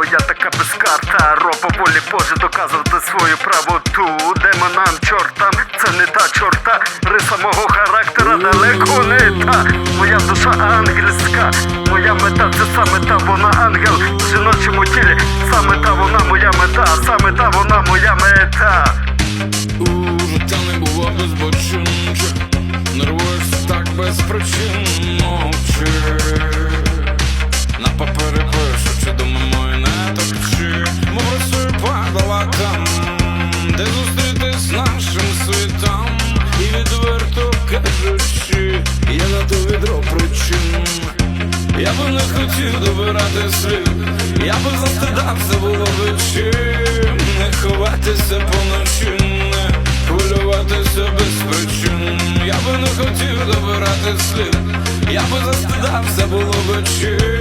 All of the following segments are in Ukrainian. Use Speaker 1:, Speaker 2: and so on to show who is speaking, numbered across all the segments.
Speaker 1: моя така безкарта. Волі Боже доказувати свою правоту. Демонам, чортам, це не та чорта. Риса мого характера далеко не та. Моя душа ангельська, моя мета це саме та вона ангел в жіночому тілі, саме та вона моя мета, саме та вона моя мета.
Speaker 2: У життя не було безбочинче Нервуєшся так без причин я би не хотів добирати сил, я би застидався було чим. Не ховатися поночі, не хвилюватися без причин. Я би не хотів добирати сил, я би застидався було чим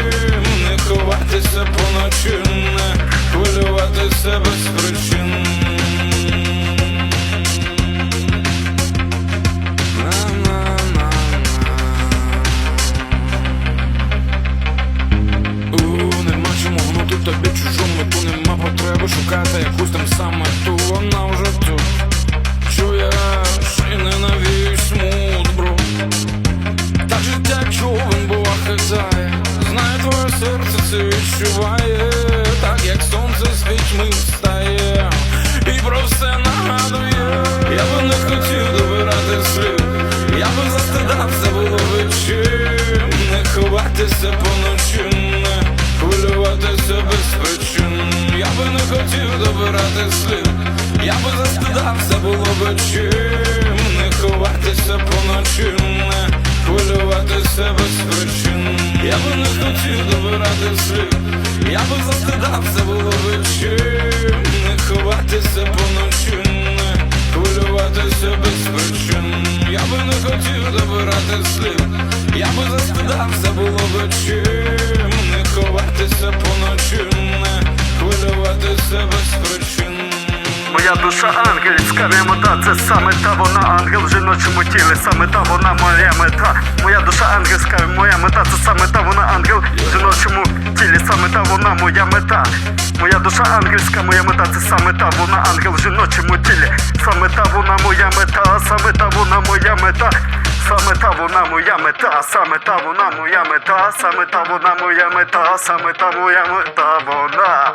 Speaker 2: тобі чужу мету, нема потреби шукати якусь там саме ту, вона вже тут. Чуєш і ненавість смут, бро Так життя човен бува хитає. Знає твоє серце це відчуває хотів добирати слід Я би застидався було би чим. Не ховатися поночі, не хвилюватися без причин. Я би не хотів добирати слід Я би застидався було би чим. Не ховатися поночі, не хвилюватися без причин. Я би не хотів добирати слід Я би застидався було би чим
Speaker 1: Моя душа ангельська, мета це саме та вона ангел в жіночому тілі, саме та вона моя мета. Моя душа ангельська, моя мета це саме та вона ангел в жіночому тілі, саме та вона моя мета. Моя душа ангельська, моя мета це саме та вона ангел в жіночому тілі, саме та вона моя мета, саме та вона моя мета. Саме та вона моя мета, саме та вона моя мета, саме та вона моя мета, саме та моя мета вона.